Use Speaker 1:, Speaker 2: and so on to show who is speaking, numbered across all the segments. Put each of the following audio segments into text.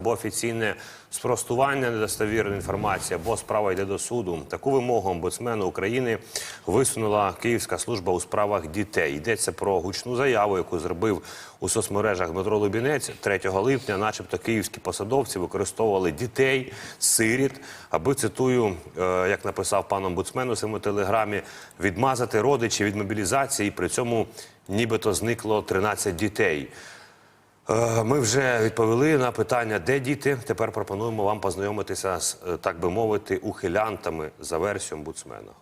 Speaker 1: Або офіційне спростування недостовірної інформації, або справа йде до суду. Таку вимогу омбудсмену України висунула Київська служба у справах дітей. Йдеться про гучну заяву, яку зробив у соцмережах Дмитро Лубінець 3 липня. Начебто київські посадовці використовували дітей, сиріт, аби цитую, е, як написав пан омбудсмен у своєму телеграмі, відмазати родичів від мобілізації. При цьому нібито зникло 13 дітей. Е, Ми вже відповіли на питання, де діти. Тепер пропонуємо вам познайомитися з, е, так би мовити, ухилянтами за версією омбудсмена.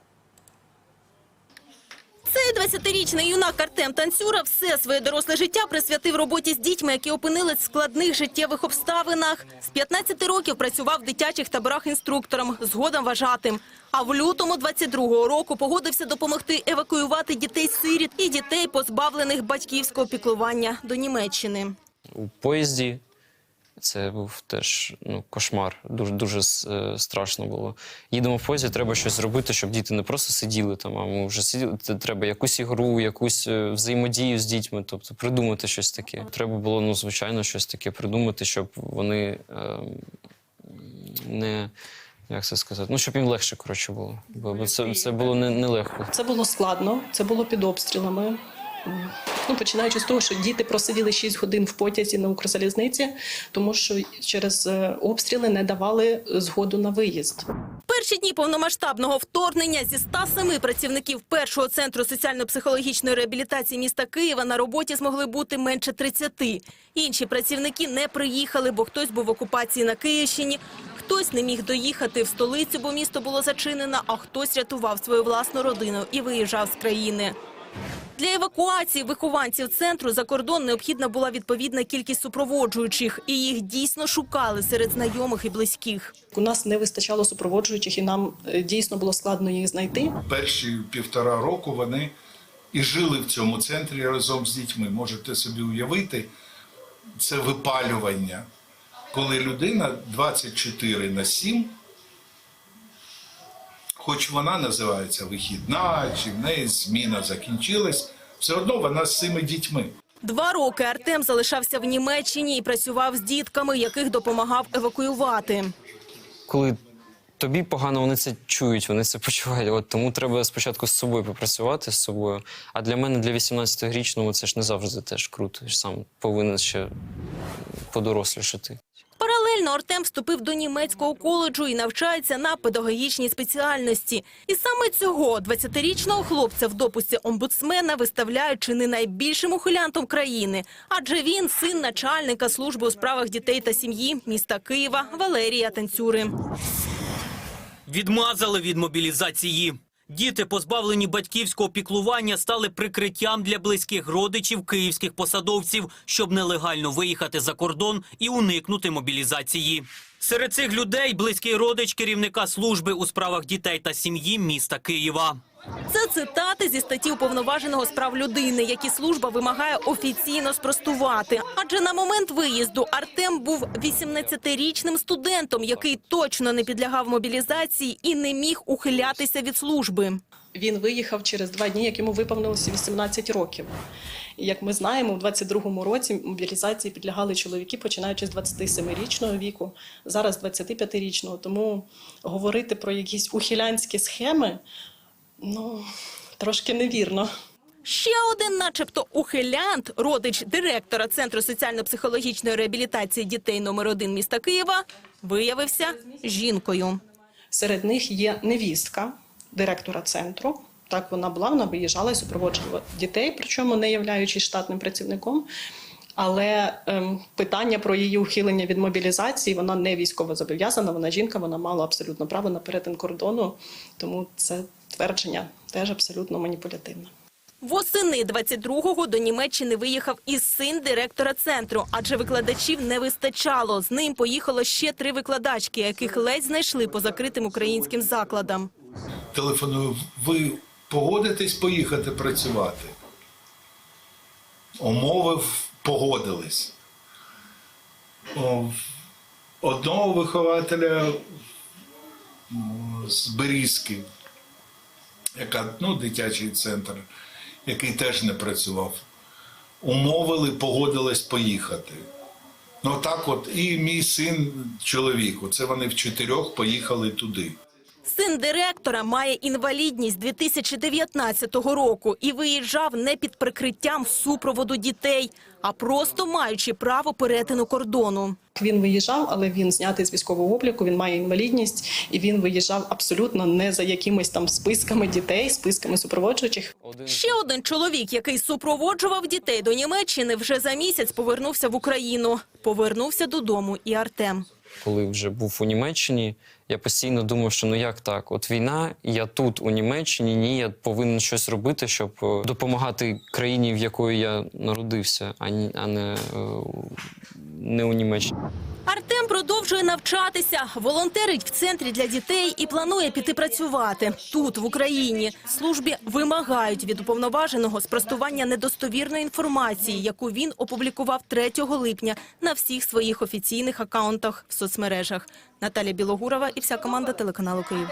Speaker 2: Цей 20-річний юнак Артем Танцюра все своє доросле життя присвятив роботі з дітьми, які опинились в складних життєвих обставинах. З 15 років працював в дитячих таборах інструктором, згодом вважатим. А в лютому 22-го року погодився допомогти евакуювати дітей-сиріт і дітей, позбавлених батьківського піклування до Німеччини.
Speaker 3: У поїзді. Це був теж ну, кошмар. Дуже дуже е, страшно було. Їдемо в поїзді, треба щось зробити, щоб діти не просто сиділи там, а ми вже сиділи. Треба якусь ігру, якусь е, взаємодію з дітьми, тобто придумати щось таке. Треба було, ну, звичайно, щось таке придумати, щоб вони е, не. Як це сказати? Ну, щоб їм легше, коротше, було. Бо це, це було не- нелегко.
Speaker 4: Це було складно, це було під обстрілами. Ну, починаючи з того, що діти просиділи 6 годин в потязі на Укрзалізниці, тому що через е, обстріли не давали згоду на виїзд.
Speaker 2: Перші дні повномасштабного вторгнення зі 107 працівників першого центру соціально-психологічної реабілітації міста Києва на роботі змогли бути менше 30. Інші працівники не приїхали, бо хтось був в окупації на Київщині, хтось не міг доїхати в столицю, бо місто було зачинено, а хтось рятував свою власну родину і виїжджав з країни. Для евакуації вихованців центру за кордон необхідна була відповідна кількість супроводжуючих, і їх дійсно шукали серед знайомих і близьких.
Speaker 4: У нас не вистачало супроводжуючих, і нам е, дійсно було складно їх знайти.
Speaker 5: перші півтора року вони і жили в цьому центрі разом з дітьми. Можете собі уявити, це випалювання, коли людина 24 на 7, хоч вона називається вихідна, чи в неї зміна закінчилась, все одно вона з цими дітьми.
Speaker 2: Два роки Артем залишався в Німеччині і працював з дітками, яких допомагав евакуювати.
Speaker 3: коли тобі погано, вони це чують, вони це почувають. От тому треба спочатку з собою попрацювати з собою. А для мене, для 18-річного, це ж не завжди теж круто. Я ж сам повинен ще подорослішати.
Speaker 2: Паралельно Артем вступив до німецького коледжу і навчається на педагогічній спеціальності. І саме цього 20-річного хлопця в допусті омбудсмена виставляють чи не найбільшим ухилянтом країни, адже він син начальника служби у справах дітей та сім'ї міста Києва Валерія Танцюри.
Speaker 6: Відмазали від мобілізації. Діти, позбавлені батьківського піклування, стали прикриттям для близьких родичів київських посадовців, щоб нелегально виїхати за кордон і уникнути мобілізації. Серед цих людей близький родич керівника служби у справах дітей та сім'ї міста Києва.
Speaker 2: Це цитати зі статті уповноваженого з прав людини, які служба вимагає офіційно спростувати. Адже на момент виїзду Артем був 18-річним студентом, який точно не підлягав мобілізації і не міг ухилятися від служби.
Speaker 4: Він виїхав через два дні, як йому виповнилося 18 років. Як ми знаємо, у 22-му році мобілізації підлягали чоловіки, починаючи з 27-річного віку, зараз 25-річного. Тому говорити про якісь ухилянські схеми, ну трошки невірно.
Speaker 2: Ще один, начебто, ухилянт, родич директора Центру соціально-психологічної реабілітації дітей номер 1 міста Києва, виявився жінкою.
Speaker 4: Серед них є невістка директора центру. Так вона була, вона виїжджала і супроводжувала дітей, причому не являючись штатним працівником. Але ем, питання про її ухилення від мобілізації вона не військово зобов'язана. Вона жінка, вона мала абсолютно право на перетин кордону. Тому це твердження теж абсолютно маніпулятивне.
Speaker 2: Восени 22-го до Німеччини виїхав і син директора центру, адже викладачів не вистачало. З ним поїхало ще три викладачки, яких ледь знайшли по закритим українським закладам.
Speaker 5: Телефоную, ви погодитесь поїхати працювати? Умовив, погодились. Одного вихователя з Берізки, яка, ну, дитячий центр, який теж не працював. Умовили, погодились поїхати. Ну так от, і мій син, чоловік, оце вони в чотирьох поїхали туди.
Speaker 2: Син директора має інвалідність 2019 року і виїжджав не під прикриттям супроводу дітей, а просто маючи право перетину кордону.
Speaker 4: Він виїжджав, але він знятий з військового обліку, він має інвалідність, і він виїжджав абсолютно не за якимись там списками дітей, списками супроводжуючих.
Speaker 2: Ще один чоловік, який супроводжував дітей до Німеччини, вже за місяць повернувся в Україну. Повернувся додому і Артем.
Speaker 3: Коли вже був у Німеччині, я постійно думав, що ну як так? От війна, я тут у Німеччині, ні, я повинен щось робити, щоб е, допомагати країні, в якої я народився, а не, а не, е, не у Німеччині.
Speaker 2: Продовжує навчатися, волонтерить в центрі для дітей і планує піти працювати тут, в Україні. Службі вимагають від уповноваженого спростування недостовірної інформації, яку він опублікував 3 липня на всіх своїх офіційних акаунтах в соцмережах. Наталя Білогурова і вся команда телеканалу Київ.